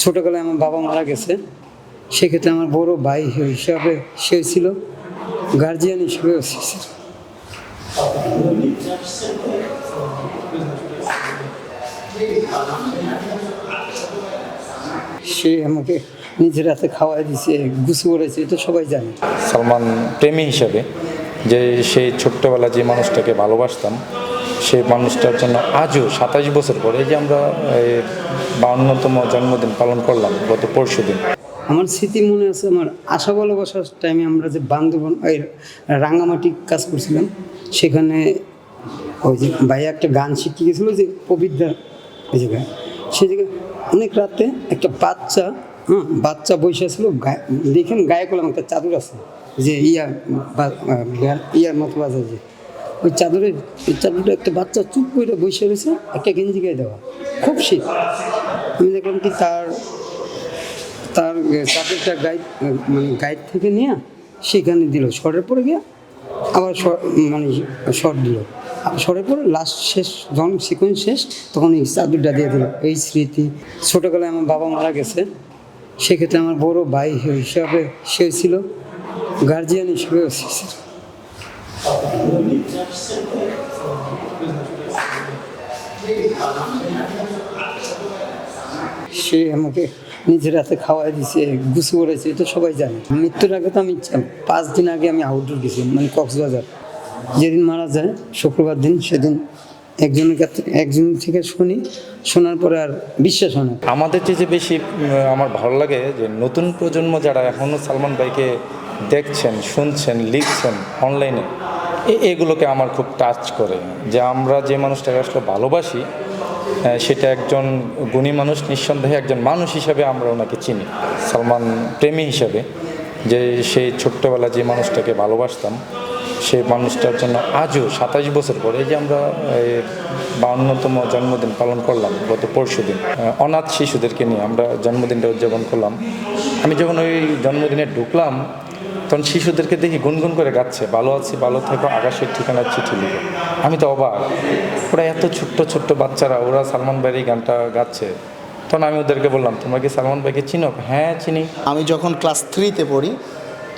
ছোটোবেলায় আমার বাবা মারা গেছে সেক্ষেত্রে আমার বড় ভাই হিসাবে সে ছিল গার্জিয়ান ছিল। সে আমাকে নিজের হাতে খাওয়াই দিছে, গুছু করেছে এটা সবাই জানে সালমান প্রেমী হিসাবে যে সেই ছোট্টবেলা যে মানুষটাকে ভালোবাসতাম সেই মানুষটার জন্য আজও সাতাশ বছর পরে যে আমরা বাউন্নতম জন্মদিন পালন করলাম গত পরশু দিন। আমার স্মৃতি মনে আছে, আমার আশা ভালোবাসার টাইমে আমরা যে বান্দরবন, ওই রাঙামাটি কাজ করছিলাম, সেখানে ওই যে ভাইয়া একটা গান শিখিয়ে গেছিল যে পবিত্রা ওই জায়গায় সেই জায়গায় অনেক রাতে একটা বাচ্চা হ্যাঁ বাচ্চা বসে গায়ে- দেখেন গায়ে করলাম একটা চাদর আছে, যে ইয়া ইয়ার মতো বাজার যে ওই চাদরের ওই চাদরটা একটা বাচ্চা চুপ করে বসে রয়েছে, একটা গেঞ্জি গায়ে দেওয়া। খুব শীত। আমি দেখলাম কি তার তার চাদরটা গাইড মানে গাইড থেকে নিয়ে সেখানে দিল। শর্টের পরে গিয়ে আবার মানে শর্ট দিল। শর্টের পরে লাস্ট শেষ, যখন সিকোয়েন্স শেষ, তখন এই চাদরটা দিয়ে দিল। এই স্মৃতি। ছোটোবেলায় আমার বাবা মারা গেছে। সেক্ষেত্রে আমার বড় ভাই হিসাবে সে ছিল গার্জিয়ান হিসেবেও ছিল। সে আমাকে নিজের হাতে খাওয়াই দিছে, গুছু করেছে, এটা সবাই জানে। মৃত্যুর আগে তো আমি পাঁচ দিন আগে আমি আউটডোর গেছিলাম মানে কক্সবাজার। যেদিন মারা যায়, শুক্রবার দিন, সেদিন একজনের কাছে একজন থেকে শুনি, শোনার পরে আর বিশ্বাস হয় না। আমাদের যে যে বেশি আমার ভালো লাগে যে নতুন প্রজন্ম যারা এখনও সালমান ভাইকে দেখছেন, শুনছেন, লিখছেন অনলাইনে এগুলোকে আমার খুব টাচ করে। যে আমরা যে মানুষটাকে আসলে ভালোবাসি সেটা একজন গুণী মানুষ, নিঃসন্দেহে একজন মানুষ হিসাবে আমরা ওনাকে চিনি। সালমান প্রেমী হিসাবে। যে সেই ছোট্টবেলা যে মানুষটাকে ভালোবাসতাম সেই মানুষটার জন্য আজও সাতাশ বছর পরে যে আমরা বাউন্নতম জন্মদিন পালন করলাম, গত পরশু দিন অনাথ শিশুদেরকে নিয়ে আমরা জন্মদিনটা উদযাপন করলাম। আমি যখন ওই জন্মদিনে ঢুকলাম তখন শিশুদেরকে দেখি গুনগুন করে গাচ্ছে, ভালো আছি, ভালো থেকো, আকাশের ঠিকানার চিঠি লিখো। আমি তো অবাক। ওরা এত ছোট্ট ছোট্ট বাচ্চারা, ওরা সালমান ভাইয়ের গানটা গাচ্ছে। তখন আমি ওদেরকে বললাম, তোমরা কি সালমান ভাইকে চিনো? হ্যাঁ চিনি। আমি যখন ক্লাস থ্রিতে পড়ি,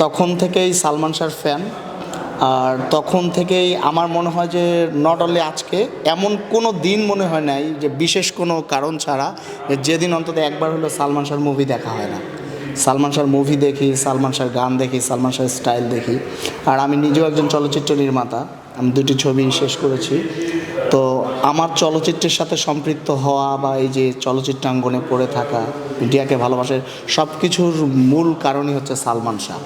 তখন থেকেই সালমান শাহর ফ্যান। আর তখন থেকেই আমার মনে হয় যে নট অনলি আজকে, এমন কোনো দিন মনে হয় নাই যে, বিশেষ কোনো কারণ ছাড়া যেদিন অন্তত একবার হলো সালমান শাহর মুভি দেখা হয় না। সালমান শাহর মুভি দেখি, সালমান শাহর গান দেখি, সালমান শাহর স্টাইল দেখি। আর আমি নিজেও একজন চলচ্চিত্র নির্মাতা। আমি দুটি ছবি শেষ করেছি। তো আমার চলচ্চিত্রের সাথে সম্পৃক্ত হওয়া বা এই যে চলচ্চিত্রাঙ্গনে পড়ে থাকা, মিডিয়াকে ভালোবাসে সব কিছুর মূল কারণই হচ্ছে সালমান শাহ।